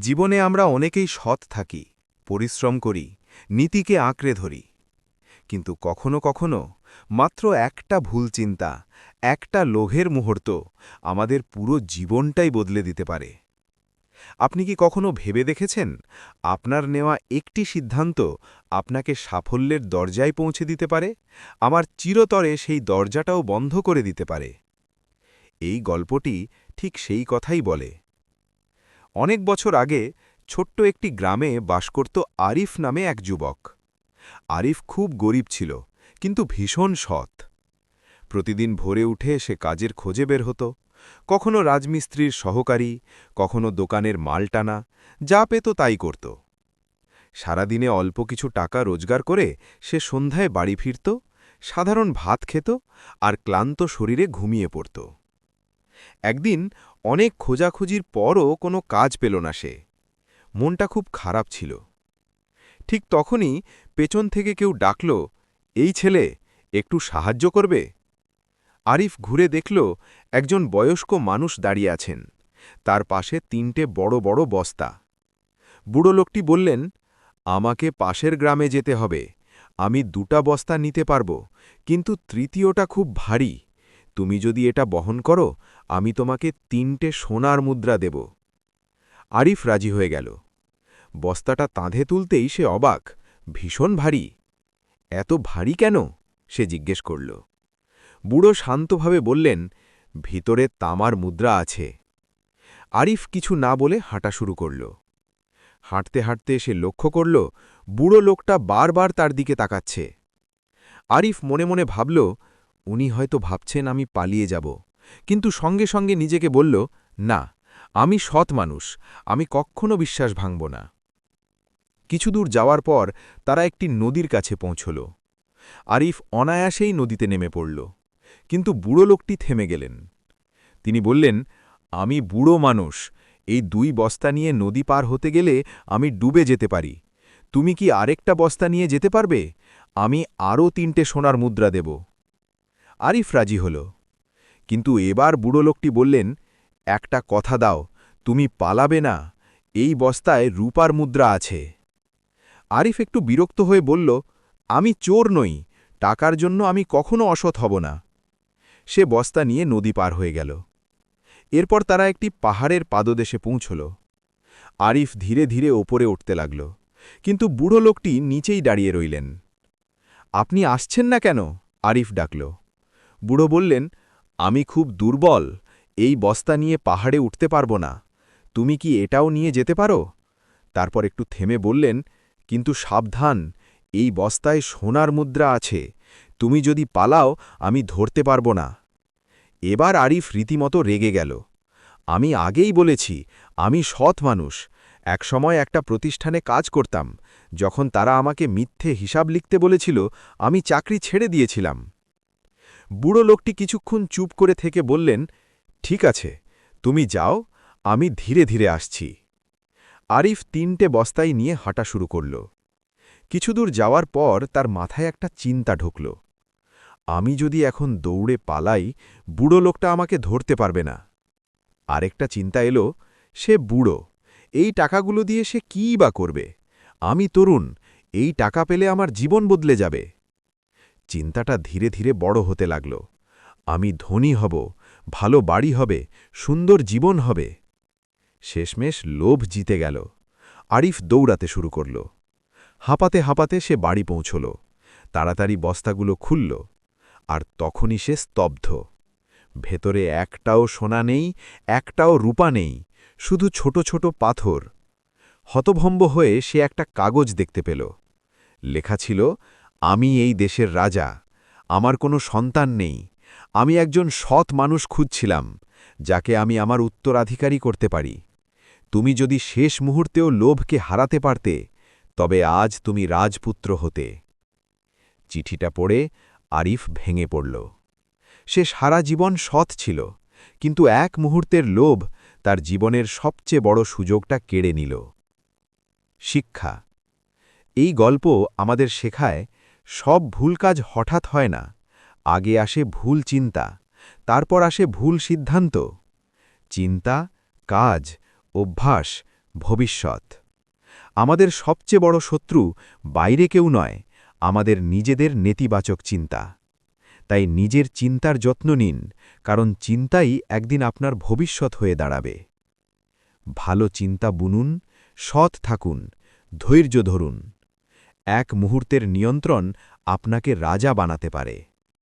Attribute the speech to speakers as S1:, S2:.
S1: জীবনে আমরা অনেকেই সৎ থাকি, পরিশ্রম করি, নীতিকে আঁকড়ে ধরি। কিন্তু কখনো কখনো মাত্র একটা ভুল চিন্তা, একটা লোভের মুহূর্ত আমাদের পুরো জীবনটাই বদলে দিতে পারে। আপনি কি কখনো ভেবে দেখেছেন? আপনার নেওয়া একটি সিদ্ধান্ত আপনাকে সাফল্যের দরজায় পৌঁছে দিতে পারে, আমার চিরতরে সেই দরজাটাও বন্ধ করে দিতে পারে। এই গল্পটি ঠিক সেই কথাই বলে। অনেক বছর আগে ছোট্ট একটি গ্রামে বাস করত আরিফ নামে এক যুবক। আরিফ খুব গরিব ছিল, কিন্তু ভীষণ সৎ। প্রতিদিন ভোরে উঠে সে কাজের খোঁজে বের হতো। কখনো রাজমিস্ত্রির সহকারী, কখনো দোকানের মাল টানা, যা পেত তাই করত। সারাদিনে অল্প কিছু টাকা রোজগার করে সে সন্ধ্যায় বাড়ি ফিরত, সাধারণ ভাত খেত আর ক্লান্ত শরীরে ঘুমিয়ে পড়ত। একদিন অনেক খোঁজাখুঁজির পরও কোনো কাজ পেল না সে। মনটা খুব খারাপ ছিল। ঠিক তখনই পেছন থেকে কেউ ডাকল, এই ছেলে, একটু সাহায্য করবে? আরিফ ঘুরে দেখল একজন বয়স্ক মানুষ দাঁড়িয়ে আছেন, তার পাশে তিনটে বড় বড় বস্তা। বুড়ো লোকটি বললেন, আমাকে পাশের গ্রামে যেতে হবে, আমি দুটা বস্তা নিতে পারব, কিন্তু তৃতীয়টা খুব ভারী। তুমি যদি এটা বহন করো, আমি তোমাকে তিনটে সোনার মুদ্রা দেব। আরিফ রাজি হয়ে গেল। বস্তাটা তাঁধে তুলতেই সে অবাক। ভীষণ ভারী। এত ভারী কেন? সে জিজ্ঞেস করল। বুড়ো শান্তভাবে বললেন, ভিতরে তামার মুদ্রা আছে। আরিফ কিছু না বলে হাঁটা শুরু করল। হাঁটতে হাঁটতে সে লক্ষ্য করল, বুড়ো লোকটা বারবার তার দিকে তাকাচ্ছে। আরিফ মনে মনে ভাবল উনি হয়তো ভাবছেন আমি পালিয়ে যাব। কিন্তু সঙ্গে সঙ্গে নিজেকে বলল, না, আমি সৎ মানুষ, আমি কখনো বিশ্বাস ভাঙব না। কিছু দূর যাওয়ার পর তারা একটি নদীর কাছে পৌঁছল। আরিফ অনায়াসেই নদীতে নেমে পড়ল, কিন্তু বুড়ো লোকটি থেমে গেলেন। তিনি বললেন, আমি বুড়ো মানুষ, এই দুই বস্তা নিয়ে নদী পার হতে গেলে আমি ডুবে যেতে পারি। তুমি কি আরেকটা বস্তা নিয়ে যেতে পারবে? আমি আরও তিনটে সোনার মুদ্রা দেব। আরিফ রাজি হল। কিন্তু এবার বুড়ো লোকটি বললেন, একটা কথা দাও, তুমি পালাবে না, এই বস্তায় রূপার মুদ্রা আছে। আরিফ একটু বিরক্ত হয়ে বলল, আমি চোর নই, টাকার জন্য আমি কখনো অসৎ হব না। সে বস্তা নিয়ে নদী পার হয়ে গেল। এরপর তারা একটি পাহাড়ের পাদদেশে পৌঁছল। আরিফ ধীরে ধীরে ওপরে উঠতে লাগল, কিন্তু বুড়ো লোকটি নিচেই দাঁড়িয়ে রইলেন। আপনি আসছেন না কেন? আরিফ ডাকল। বুড়ো বললেন, আমি খুব দুর্বল, এই বস্তা নিয়ে পাহাড়ে উঠতে পারব না। তুমি কি এটাও নিয়ে যেতে পারো? তারপর একটু থেমে বললেন, কিন্তু সাবধান, এই বস্তায় সোনার মুদ্রা আছে, তুমি যদি পালাও, আমি ধরতে পারব না। এবার আরিফ রীতিমতো রেগে গেল। আমি আগেই বলেছি, আমি সৎ মানুষ। একসময় একটা প্রতিষ্ঠানে কাজ করতাম, যখন তারা আমাকে মিথ্যে হিসাব লিখতে বলেছিল, আমি চাকরি ছেড়ে দিয়েছিলাম। বুড়ো লোকটি কিছুক্ষণ চুপ করে থেকে বললেন, ঠিক আছে, তুমি যাও, আমি ধীরে ধীরে আসছি। আরিফ তিনটে বস্তাই নিয়ে হাঁটা শুরু করল। কিছুদূর যাওয়ার পর তার মাথায় একটা চিন্তা ঢুকল। আমি যদি এখন দৌড়ে পালাই, বুড়ো লোকটা আমাকে ধরতে পারবে না। আরেকটা চিন্তা এলো, সে বুড়ো, এই টাকাগুলো দিয়ে সে কী বা করবে? আমি তরুণ, এই টাকা পেলে আমার জীবন বদলে যাবে। চিন্তাটা ধীরে ধীরে বড় হতে লাগল। আমি ধনী হব, ভালো বাড়ি হবে, সুন্দর জীবন হবে। শেষমেশ লোভ জিতে গেল। আরিফ দৌড়াতে শুরু করল। হাঁপাতে হাঁপাতে সে বাড়ি পৌঁছল। তাড়াতাড়ি বস্তাগুলো খুলল। আর তখনই সে স্তব্ধ। ভেতরে একটাও সোনা নেই, একটাও রূপা নেই, শুধু ছোট ছোট পাথর। হতভম্ব হয়ে সে একটা কাগজ দেখতে পেল। লেখা ছিল আমি এই দেশের রাজা, আমার কোনো সন্তান নেই, আমি একজন সৎ মানুষ খুঁজছিলাম, যাকে আমি আমার উত্তরাধিকারী করতে পারি। তুমি যদি শেষ মুহূর্তেও লোভকে হারাতে পারতে, তবে আজ তুমি রাজপুত্র হতে। চিঠিটা পড়ে আরিফ ভেঙে পড়ল। সে সারা জীবন সৎ ছিল, কিন্তু এক মুহূর্তের লোভ তার জীবনের সবচেয়ে বড় সুযোগটা কেড়ে নিল। শিক্ষা। এই গল্প আমাদের শেখায় সব ভুল কাজ হঠাৎ হয় না। আগে আসে ভুল চিন্তা, তারপর আসে ভুল সিদ্ধান্ত। চিন্তা, কাজ, অভ্যাস, ভবিষ্যৎ। আমাদের সবচেয়ে বড় শত্রু বাইরে কেউ নয়, আমাদের নিজেদের নেতিবাচক চিন্তা। তাই নিজের চিন্তার যত্ন নিন, কারণ চিন্তাই একদিন আপনার ভবিষ্যৎ হয়ে দাঁড়াবে। ভালো চিন্তা বুনুন, সৎ থাকুন, ধৈর্য ধরুন। এক মুহূর্তের নিয়ন্ত্রণ আপনাকে রাজা বানাতে পারে।